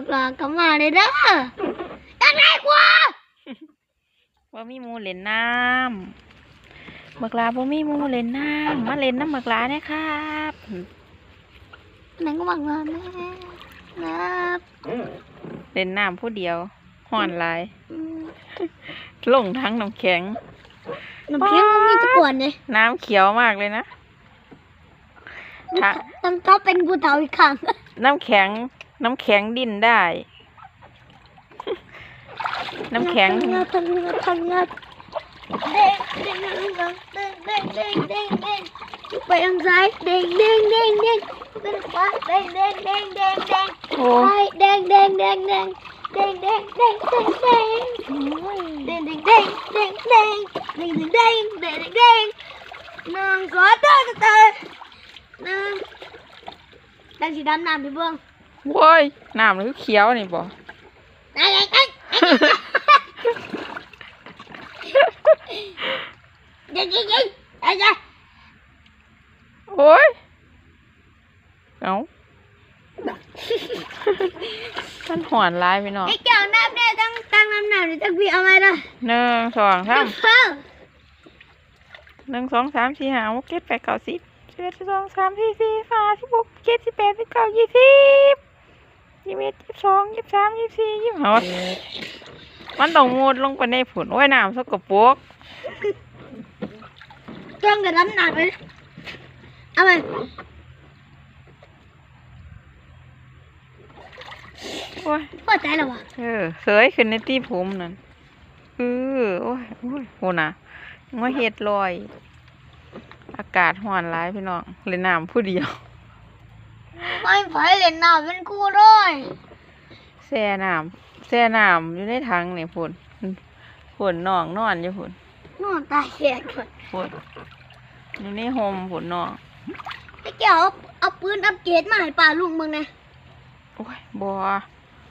บักลากลับมาเลยเด้อยังไงกว่าว่ามีหมูเล่นน้ำบักลาบ่มีหมูเล่นน้ำมาเล่นน้ำบักลาเนี่ยครับไหนก็บักลาแม่นะครับเล่นน้ำผู้เดียวห่อนหลายอืมลงทั้งน้ำแข็งน้ำเพียงมันมีตะกวนเลยน้ำเขียวมากเลยนะถ้าต้องต้องเป็นผู้เฒ่าอีกครั้งน้ำแข็ง น้ำแข็งดิ้นได้ น้ำแข็งทำงานทำงานทำงาเด้งเด้งเด้งเด้งเด้งเด้งเด้งไปทางซ้ายเด้งเด้งเด้งเด้งไปทางขวาเด้งเด้งเด้งเด้งเด้งโอ้ ไปเด้งเด้งเด้งเด้งเด้งเด้งเด้งเด้งเด้งเด้งเด้งเด้งเด้งเด้งเด้งเด้งเด้งเด้งเด้งหนึ่งสองสามสี่หนึ่งดังสีดำน้ำพี่เบิ้ง โว้ยน้ำหรือเขียวนี่บ่ไอ้ไอ้ไอ้ยิงยิงยิงไอ้จ้ะโอ้ยเอามันหอนร้ายไปเนาะไอ้เจ้าน้ำเนี่ยต้องตั้งน้ำหนักหรือต้องพี่เอาไว้ด้วยหนึ่งสองสามเพิ่มหนึ่งสองสามสี่ห้าหกเจ็ดแปดเก้าสิบสิบเอ็ดสิบสองสิบสามสี่สี่ห้าสิบหกเจ็ดสิบแปดสิบเก้ายี่สิบ ยี่สิบเอ็ดยี่สิบสองยี่สิบสามยี่สิบสี่ยี่สิบห้ามันต้องมุดลงไปในผุนโอ้ยน้ำสกปรกต้องกับน้ำหนักเลยเอาไปโอ้ยพอใจแล้ววะเออเสยขึ้นในตีผมนั่นเออโอ้ยโอ้ยโหน่ะงัวเห็ดลอย อากาศห้อนร้ายพี่น้องเล่นน้ำผู้เดียว ไม่ไฟเล่นน้ำเป็นกูด้วยแช่น้ำแช่น้ำอยู่ในถังนี่พุ่นพุ่นน้องนอนอยู่พุ่นนอนตายแขกก่อนพุ่นอยู่ในโฮมพุ่นน้องไอ้เจ้าเอาเอาปืนอัปเกรดมาให้ป่าลุงมึงนะโอ้ยบัว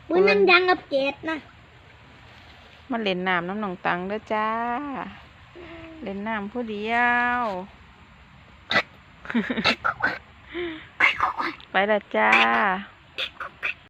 ปืนมันยังอัปเกรดนะมาเล่นน้ำน้ำหนองตังเด้อจ้า เล่นน้ำผู้เดียว ไปละจ้า